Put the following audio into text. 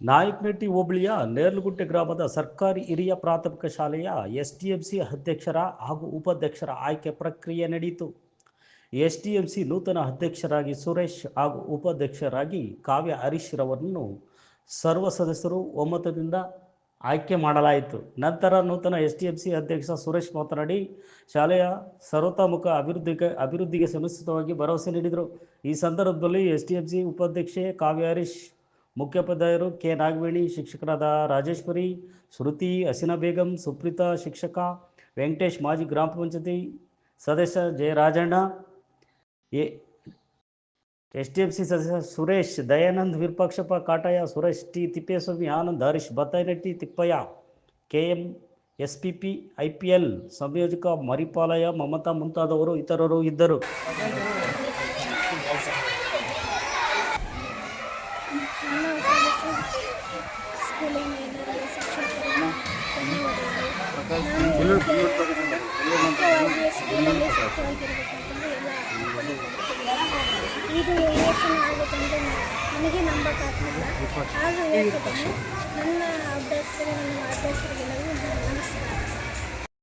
ನಾಯಕನಹಟ್ಟಿ ಹೋಬಳಿಯ ನೇರ್ಲುಗುಂಟೆ ಗ್ರಾಮದ ಸರ್ಕಾರಿ ಹಿರಿಯ ಪ್ರಾಥಮಿಕ ಶಾಲೆಯ ಎಸ್ ಟಿ ಎಂ ಸಿ ಅಧ್ಯಕ್ಷರ ಹಾಗೂ ಉಪಾಧ್ಯಕ್ಷರ ಆಯ್ಕೆ ಪ್ರಕ್ರಿಯೆ ನಡೆಯಿತು ಎಸ್ ಟಿ ಎಂ ಸಿ ನೂತನ ಅಧ್ಯಕ್ಷರಾಗಿ ಸುರೇಶ್ ಹಾಗೂ ಉಪಾಧ್ಯಕ್ಷರಾಗಿ ಕಾವ್ಯ ಹರೀಶ್ ರವರನ್ನು ಸರ್ವ ಸದಸ್ಯರು ಒಮ್ಮತದಿಂದ ಆಯ್ಕೆ ಮಾಡಲಾಯಿತು. ನಂತರ ನೂತನ ಎಸ್ ಟಿ ಎಂ ಸಿ ಅಧ್ಯಕ್ಷ ಸುರೇಶ್ ಮಾತನಾಡಿ, ಶಾಲೆಯ ಸರ್ವತಾಮುಖ ಅಭಿವೃದ್ಧಿಗೆ ಅಭಿವೃದ್ಧಿಗೆ ಸಮರ್ಪಿತವಾಗಿ ಭರವಸೆ ನೀಡಿದರು. ಈ ಸಂದರ್ಭದಲ್ಲಿ ಎಸ್ ಟಿ ಎಂ ಸಿ ಉಪಾಧ್ಯಕ್ಷೆ ಕಾವ್ಯ ಹರೀಶ್ ಮುಖ್ಯೋಪಾಧ್ಯಾಯರು ಕೆ ನಾಗವೇಣಿ ಶಿಕ್ಷಕರಾದ ರಾಜೇಶ್ವರಿ, ಶ್ರುತಿ, ಹಸೀನಾ ಬೇಗಂ, ಸುಪ್ರೀತಾ, ಶಿಕ್ಷಕ, ವೆಂಕಟೇಶ್ ಮಾಜಿ ಗ್ರಾಮ ಪಂಚಾಯತಿ ಸದಸ್ಯ ಜಯರಾಜಣ್ಣ, A S D F C ಸದಸ್ಯ Suresh, Dayanand Virupakshappa Kataya Suresh T Thippeswamy, Anand, Harish Battayinatti Thippayya K M S P P I P L, ಸಂಯೋಜಕ ಮರಿಪಾಲಯ ಮಮತಾ ಮುಂತಾದವರು ಇತರರು ಇದ್ದರು. ಇದು ಯೋಚನೆ ಆಗುತ್ತಂದ್ರೆ ನನಗೆ ನಂಬಕ್ಕಾಗ್ತಿಲ್ಲ ಆದರೂ ಹೇಳ್ತಿದ್ದೇನೆ ನನ್ನ ಅಭ್ಯಾಸಗಳು ನನ್ನ ನಮಸ್ಕಾರ